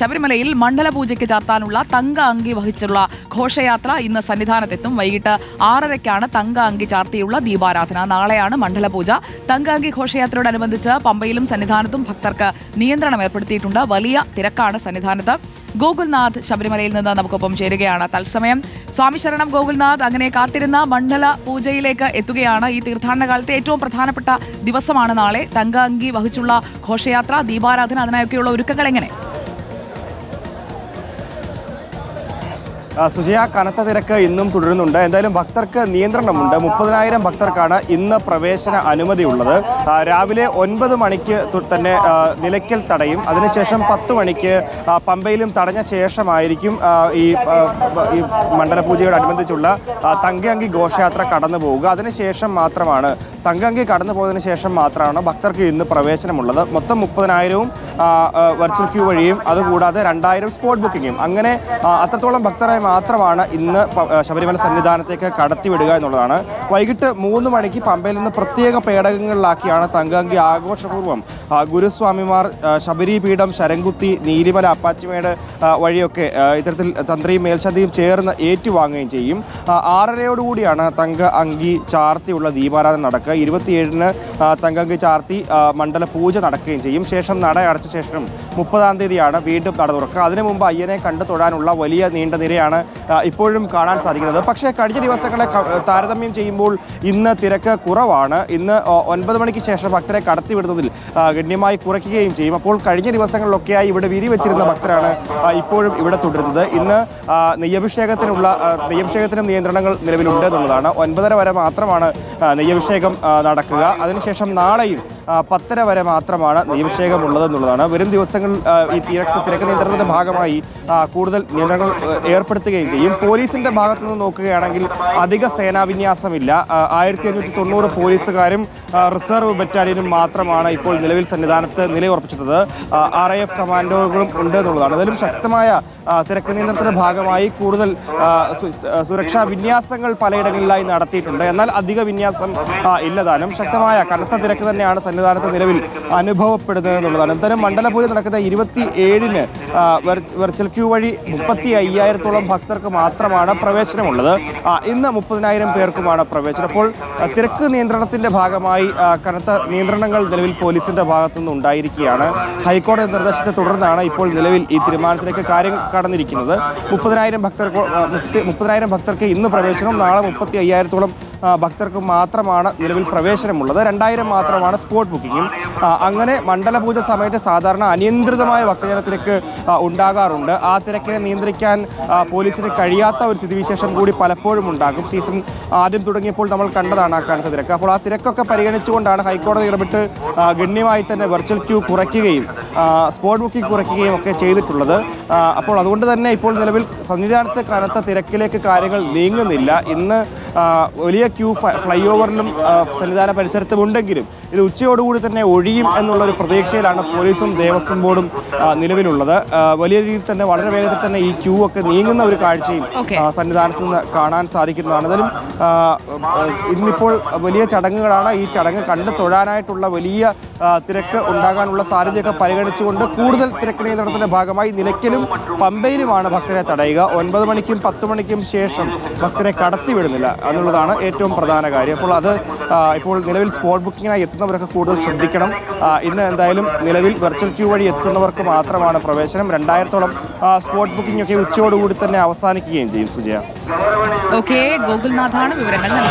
ശബരിമലയിൽ മണ്ഡലപൂജയ്ക്ക് ചാർത്താനുള്ള തങ്ക അങ്കി വഹിച്ചുള്ള ഘോഷയാത്ര ഇന്ന് സന്നിധാനത്തെത്തും. വൈകിട്ട് ആറരയ്ക്കാണ് തങ്ക അങ്കി ചാർത്തിയുള്ള ദീപാരാധന. നാളെയാണ് മണ്ഡലപൂജ. തങ്ക അങ്കി ഘോഷയാത്രയോടനുബന്ധിച്ച് പമ്പയിലും സന്നിധാനത്തും ഭക്തർക്ക് നിയന്ത്രണം ഏർപ്പെടുത്തിയിട്ടുണ്ട്. വലിയ തിരക്കാണ് സന്നിധാനത്ത്. ഗോകുൽനാഥ് ശബരിമലയിൽ നിന്ന് നമുക്കൊപ്പം ചേരുകയാണ്. തത്സമയം സ്വാമി ശരണം ഗോകുൽനാഥ്. അങ്ങനെ കാത്തിരുന്ന മണ്ഡല പൂജയിലേക്ക് എത്തുകയാണ് ഈ തീർത്ഥാടന കാലത്തെ ഏറ്റവും പ്രധാനപ്പെട്ട ദിവസമാണ് നാളെ. തങ്ക അങ്കി വഹിച്ചുള്ള ഘോഷയാത്ര ദീപാരാധന അതിനായൊക്കെയുള്ള ഒരുക്കങ്ങൾ എങ്ങനെ? സുജയ കനത്ത തിരക്ക് ഇന്നും തുടരുന്നുണ്ട്. എന്തായാലും ഭക്തർക്ക് നിയന്ത്രണമുണ്ട്. മുപ്പതിനായിരം ഭക്തർക്കാണ് ഇന്ന് പ്രവേശന അനുമതി ഉള്ളത് രാവിലെ ഒൻപത് മണിക്ക് തന്നെ നിലയ്ക്കൽ തടയും. അതിനുശേഷം പത്ത് മണിക്ക് പമ്പയിലും തടഞ്ഞ ശേഷമായിരിക്കും ഈ മണ്ഡലപൂജയോടനുബന്ധിച്ചുള്ള തങ്കയങ്കി ഘോഷയാത്ര കടന്നു പോവുക അതിനുശേഷം മാത്രമാണ് തങ്കയങ്കി കടന്നു പോയതിന് ശേഷം മാത്രമാണ് ഭക്തർക്ക് ഇന്ന് പ്രവേശനമുള്ളത്. മൊത്തം മുപ്പതിനായിരവും വെർച്വൽ ക്യൂ വഴിയും അതുകൂടാതെ രണ്ടായിരം സ്പോട്ട് ബുക്കിങ്ങും അങ്ങനെ അത്രത്തോളം ഭക്തരെ മാത്രമാണ് ഇന്ന് ശബരിമല സന്നിധാനത്തേക്ക് കടത്തിവിടുക എന്നുള്ളതാണ്. വൈകിട്ട് മൂന്ന് മണിക്ക് പമ്പയിൽ നിന്ന് പ്രത്യേക പേടകങ്ങളിലാക്കിയാണ് തങ്കങ്കി ആഘോഷപൂർവം ഗുരുസ്വാമിമാർ ശബരിപീഠം ശരംകുത്തി നീലിമല അപ്പാച്ചിമേട് വഴിയൊക്കെ ഇത്തരത്തിൽ തന്ത്രിയും മേൽശാന്തിയും ചേർന്ന് ഏറ്റുവാങ്ങുകയും ചെയ്യും. ആറരയോടുകൂടിയാണ് തങ്ക അങ്കി ചാർത്തിയുള്ള ദീപാരാധന നടക്കുക ഇരുപത്തിയേഴിന് തങ്കങ്കി ചാർത്തി മണ്ഡല പൂജ നടക്കുകയും ചെയ്യും. ശേഷം നട അടച്ച ശേഷം മുപ്പതാം തീയതിയാണ് വീണ്ടും നട തുറക്കുക. അതിനു മുമ്പ് അയ്യനെ കണ്ടു തൊഴാനുള്ള വലിയ നീണ്ട നിരയാണ് ഇപ്പോഴും കാണാൻ സാധിക്കുന്നത്. പക്ഷേ കഴിഞ്ഞ ദിവസങ്ങളെ താരതമ്യം ചെയ്യുമ്പോൾ ഇന്ന് തിരക്ക് കുറവാണ്. ഇന്ന് ഒൻപത് മണിക്ക് ശേഷം ഭക്തരെ കടത്തിവിടുന്നതിൽ ഗണ്യമായി കുറയ്ക്കുകയും ചെയ്യും. അപ്പോൾ കഴിഞ്ഞ ദിവസങ്ങളിലൊക്കെയായി ഇവിടെ വിരി വെച്ചിരുന്ന ഭക്തരാണ് ഇപ്പോഴും ഇവിടെ തുടരുന്നത്. ഇന്ന് നെയ്യഭിഷേകത്തിനുള്ള നെയ്യഭിഷേകത്തിനും നിയന്ത്രണങ്ങൾ നിലവിലുണ്ട് എന്നുള്ളതാണ്. ഒൻപതര വരെ മാത്രമാണ് നെയ്യഭിഷേകം നടക്കുക. അതിനുശേഷം നാളെയും പത്തര വരെ മാത്രമാണ് നെയ്യഭിഷേകം ഉള്ളത് എന്നുള്ളതാണ് വരും ദിവസങ്ങളിൽ ഈ തിരക്ക് തിരക്ക് നിയന്ത്രണത്തിന്റെ ഭാഗമായി കൂടുതൽ നിയന്ത്രണങ്ങൾ ഏർപ്പെടുത്തുകയും ചെയ്യും. പോലീസിന്റെ ഭാഗത്തു നിന്ന് നോക്കുകയാണെങ്കിൽ അധിക സേനാവിന്യാസമില്ല. ആയിരത്തി അഞ്ഞൂറ്റി തൊണ്ണൂറ് പോലീസുകാരും റിസർവ് ബറ്റാലിയനും മാത്രമാണ് ഇപ്പോൾ നിലവിൽ സന്നിധാനത്ത് നിലയുറപ്പിച്ചിട്ടത് ആർ ഐ എഫ് കമാൻഡോകളും ഉണ്ട് എന്നുള്ളതാണ്. അതിലും ശക്തമായ തിരക്ക് നിയന്ത്രണത്തിന്റെ ഭാഗമായി കൂടുതൽ സുരക്ഷാ വിന്യാസങ്ങൾ പലയിടങ്ങളിലായി നടത്തിയിട്ടുണ്ട്. എന്നാൽ അധിക വിന്യാസം ഇല്ലതാനും ശക്തമായ കനത്ത തിരക്ക് തന്നെയാണ് സന്നിധാനത്ത് നിലവിൽ അനുഭവപ്പെടുന്നത് എന്നുള്ളതാണ്. എന്തായാലും മണ്ഡലപൂജ നടക്കുന്ന ഇരുപത്തി ഏഴിന് വെർച്വൽ ക്യൂ വഴി മുപ്പത്തി അയ്യായിരത്തോളം ഭക്തർക്ക് മാത്രമാണ് പ്രവേശനമുള്ളത്. ഇന്ന് മുപ്പതിനായിരം പേർക്കുമാണ് പ്രവേശനം. അപ്പോൾ തിരക്ക് നിയന്ത്രണത്തിന്റെ ഭാഗമായി കനത്ത നിയന്ത്രണങ്ങൾ നിലവിൽ പോലീസിന്റെ ഭാഗത്തുനിന്ന് ഉണ്ടായിരിക്കുകയാണ്. ഹൈക്കോടതി നിർദ്ദേശത്തെ തുടർന്നാണ് ഇപ്പോൾ നിലവിൽ ഈ തീരുമാനത്തിലേക്ക് കാര്യം കടന്നിരിക്കുന്നത്. മുപ്പതിനായിരം ഭക്തർക്ക് മുപ്പതിനായിരം ഭക്തർക്ക് ഇന്ന് പ്രവേശനം നാളെ മുപ്പത്തി അയ്യായിരത്തോളം ഭക്തർക്ക് മാത്രമാണ് നിലവിൽ പ്രവേശനമുള്ളത്. രണ്ടായിരം മാത്രമാണ് സ്പോട്ട് ബുക്കിങ്ങും അങ്ങനെ മണ്ഡലപൂജ സമയത്ത് സാധാരണ അനിയന്ത്രിതമായ ഭക്തജനത്തിരക്ക് ഉണ്ടാകാറുണ്ട്. ആ തിരക്കിനെ നിയന്ത്രിക്കാൻ പോലീസിന് കഴിയാത്ത ഒരു സ്ഥിതിവിശേഷം കൂടി പലപ്പോഴും ഉണ്ടാകും. സീസൺ ആദ്യം തുടങ്ങിയപ്പോൾ നമ്മൾ കണ്ടതാണ് ആ കനത്ത തിരക്ക്. അപ്പോൾ ആ തിരക്കൊക്കെ പരിഗണിച്ചുകൊണ്ടാണ് ഹൈക്കോടതി ഇടപെട്ട് ഗണ്യമായി തന്നെ വെർച്വൽ ക്യൂ കുറയ്ക്കുകയും സ്പോട്ട് ബുക്കിംഗ് കുറയ്ക്കുകയും ഒക്കെ ചെയ്തിട്ടുള്ളത്. അപ്പോൾ അതുകൊണ്ട് തന്നെ ഇപ്പോൾ നിലവിൽ സന്നിധാനത്ത് കനത്ത തിരക്കിലേക്ക് കാര്യങ്ങൾ നീങ്ങുന്നില്ല. ഇന്ന് വലിയ ക്യൂ ഫ്ലൈ ഓവറിലും സന്നിധാന പരിസരത്തും ഉണ്ടെങ്കിലും ഇത് ഉച്ചയോടുകൂടി തന്നെ ഒഴിയും എന്നുള്ള ഒരു പ്രതീക്ഷയിലാണ് പോലീസും ദേവസ്വം ബോർഡും നിലവിലുള്ളത്. വലിയ രീതിയിൽ തന്നെ വളരെ വേഗത്തിൽ തന്നെ ഈ ക്യൂ ഒക്കെ നീങ്ങുന്ന ഒരു കാഴ്ചയും. സന്നിധാനത്ത് നിന്ന് കാണാൻ സാധിക്കുന്നതാണ്. അതിലും ഇന്നിപ്പോൾ വലിയ ചടങ്ങുകളാണ്. ഈ ചടങ്ങ് കണ്ടു തൊഴാനായിട്ടുള്ള വലിയ തിരക്ക് ഉണ്ടാകാനുള്ള സാധ്യതയൊക്കെ പരിഗണിച്ചുകൊണ്ട് കൂടുതൽ തിരക്ക് നിയന്ത്രണത്തിന്റെ ഭാഗമായി നിലയ്ക്കലും പമ്പയിലുമാണ് ഭക്തരെ തടയുക. ഒൻപത് മണിക്കും പത്ത് മണിക്കും ശേഷം ഭക്തരെ കടത്തിവിടുന്നില്ല എന്നുള്ളതാണ് ഏറ്റവും പ്രധാന കാര്യം. അപ്പോൾ അത് ഇപ്പോൾ നിലവിൽ സ്പോട്ട് ബുക്കിങ്ങിനായി എത്തുന്നവരൊക്കെ കൂടുതൽ ശ്രദ്ധിക്കണം. ഇന്ന് എന്തായാലും നിലവിൽ വെർച്വൽ ക്യൂ വഴി എത്തുന്നവർക്ക് മാത്രമാണ് പ്രവേശനം. രണ്ടായിരത്തോളം സ്പോട്ട് ബുക്കിംഗ് ഒക്കെ ഉച്ചയോടുകൂടി തന്നെ അവസാനിക്കുകയും ചെയ്യും സുജയ. ഓക്കെ ഗോകുൽനാഥാണ് വിവരങ്ങൾ